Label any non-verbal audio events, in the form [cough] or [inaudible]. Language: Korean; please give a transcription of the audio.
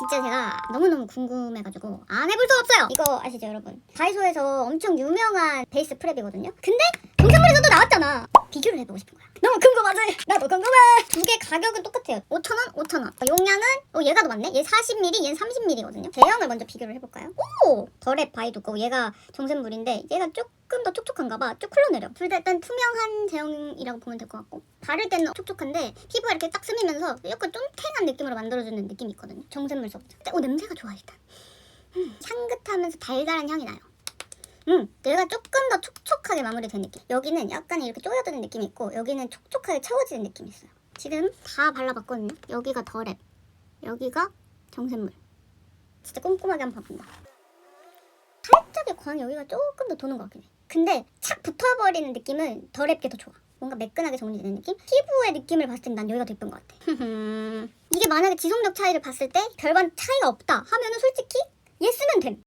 진짜 제가 너무너무 궁금해가지고 안 해볼 수가 없어요. 이거 아시죠 여러분? 다이소에서 엄청 유명한 베이스 프랩이거든요. 근데 동생물에서도 나왔잖아. 비교를 해보고 싶은 거야. 너무 궁금하지? 나도 궁금해. 두 개 가격은 똑같아요. 5,000원, 5,000원. 용량은 어, 얘가 더 많네. 얘 40ml, 얘는 30ml거든요. 제형을 먼저 비교를 해볼까요? 오, 덜에 바이 두꺼워. 얘가 정샘물인데 얘가 조금 더 촉촉한가 봐. 쭉 흘러내려. 둘 다 일단 투명한 제형이라고 보면 될 것 같고 바를 때는 촉촉한데 피부가 이렇게 딱 스미면서 약간 쫀탱한 느낌으로 만들어주는 느낌이 있거든요. 정샘물 소프트. 어 냄새가 좋아 일단. 음, 향긋하면서 달달한 향이 나요. 음, 얘가 조금 더 촉촉하게 마무리된 느낌. 여기는 약간 이렇게 쪼여드는 느낌이 있고 여기는 촉촉하게 채워지는 느낌이 있어요. 지금 다 발라봤거든요. 여기가 더 랩, 여기가 정샘물. 진짜 꼼꼼하게 한번 봐본다. 살짝의 광이 여기가 조금 더 도는 것 같긴 해. 근데 착 붙어버리는 느낌은 덜 앱게 더 좋아. 뭔가 매끈하게 정리되는 느낌? 피부의 느낌을 봤을 땐 난 여기가 더 예쁜 것 같아. [laughs] 이게 만약에 지속력 차이를 봤을 때 별반 차이가 없다 하면은 솔직히 얘 쓰면 됨.